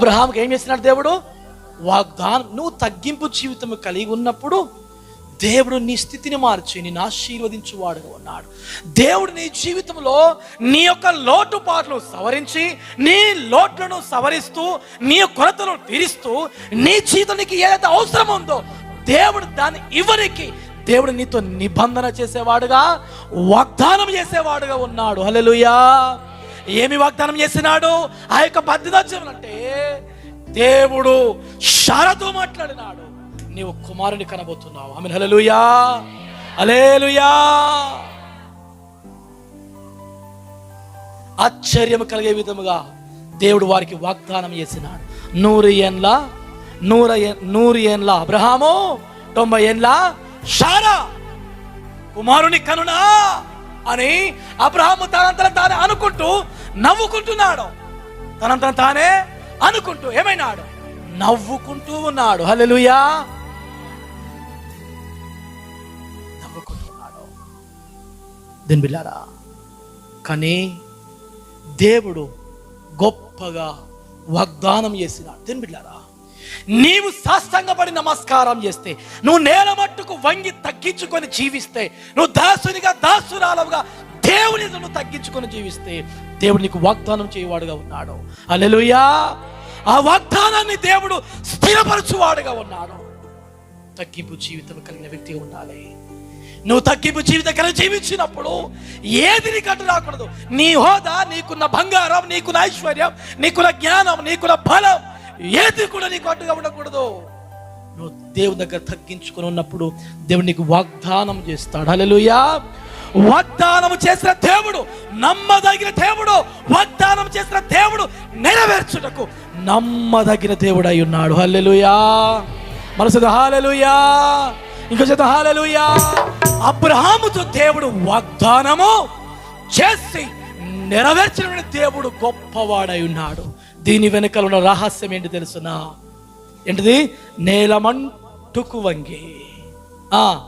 అబ్రహాంకి ఏం చేసినాడు దేవుడు? వాగ్దానం నువ్వు తగ్గింపు జీవితం కలిగి ఉన్నప్పుడు దేవుడు నీ స్థితిని మార్చి నేను ఆశీర్వదించువాడుగా ఉన్నాడు. దేవుడు నీ జీవితంలో నీ యొక్క లోటుపాట్లను సవరించి నీ లోట్లను సవరిస్తూ నీ కొరతను తీరుస్తూ నీ జీవితానికి ఏదైతే అవసరం ఉందో దేవుడు దాన్ని ఇవ్వనికి దేవుడు నీతో నిబంధన చేసేవాడుగా వాగ్దానం చేసేవాడుగా ఉన్నాడు. హల్లెలూయా. ఏమి వాగ్దానం చేసినాడు? ఆ యొక్క పద్ధతి అంటే దేవుడు షారతో మాట్లాడినాడు. నీవు కుమారుని కనబోతున్నావు. ఆమె హలలుయా అలేలుయా ఆశ్చర్యం కలిగే విధముగా దేవుడు వారికి వాగ్దానం చేసినాడు. నూరు ఏండ్ల నూర నూరు ఏండ్ల అబ్రహాము తొంభై ఏండ్ల షారా కుమారుని కనునా అని అబ్రహాము తనంతరం తాను అనుకుంటూ నవ్వుకుంటున్నాడు. తనంతట తానే అనుకుంటూ ఏమైనాడు? నవ్వుకుంటూ ఉన్నాడు. హల్లెలూయా. నవ్వుకుంటూ ఉన్నాడు దీని బిల్లారా కానీ దేవుడు గొప్పగా వాగ్దానం చేసినాడు. దీని బిడ్డారా నీవు సాష్టంగపడి నమస్కారం చేస్తే నువ్వు నేల మట్టుకు వంగి తగ్గించుకొని జీవిస్తే నువ్వు దాసునిగా దాసురాలవుగా దేవుని నువ్వు తగ్గించుకొని జీవిస్తే దేవుడు నీకు వాగ్దానం చేయవాడుగా ఉన్నాడు. అలెలుయా ఆ వాగ్దానాన్ని దేవుడు స్థిరపరచువాడుగా ఉన్నాడు. తగ్గింపు జీవితం కలిగిన వ్యక్తిగా ఉండాలి. నువ్వు తగ్గింపు జీవితం కలిగి జీవించినప్పుడు ఏది నీకు అడ్డు రాకూడదు. నీ హోదా నీకున్న బంగారం నీకున్న ఐశ్వర్యం నీకున్న జ్ఞానం నీకున్న బలం ఏది కూడా నీకు అడ్డుగా ఉండకూడదు. నువ్వు దేవుని దగ్గర తగ్గించుకొని ఉన్నప్పుడు దేవుడు నీకు వాగ్దానం చేస్తాడు. అలెలుయా వాగ్దానం చేసిన దేవుడు నమ్మదగిన దేవుడు వాగ్దానం చేసిన దేవుడు నెరవేర్చుటకు నమ్మదగిన దేవుడు అయి ఉన్నాడు. హల్లెలుయా. మనసు హాలెలుయా ఇంకో చేత హాలెలుయా అబ్రహాముతో దేవుడు వాగ్దానము చేసి నెరవేర్చిన దేవుడు గొప్పవాడై ఉన్నాడు. దీని వెనుకల ఉన్న రహస్యం ఏంటి తెలుసునా? ఏంటిది? నేలమంటుకు వంగి ఆ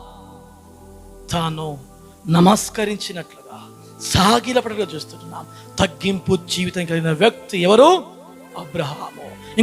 తాను నమస్కరించినట్లుగా సాగిలపడగా చూస్తున్నాం. తగ్గింపు జీవితం కలిగిన వ్యక్తి ఎవరు? అబ్రహాము.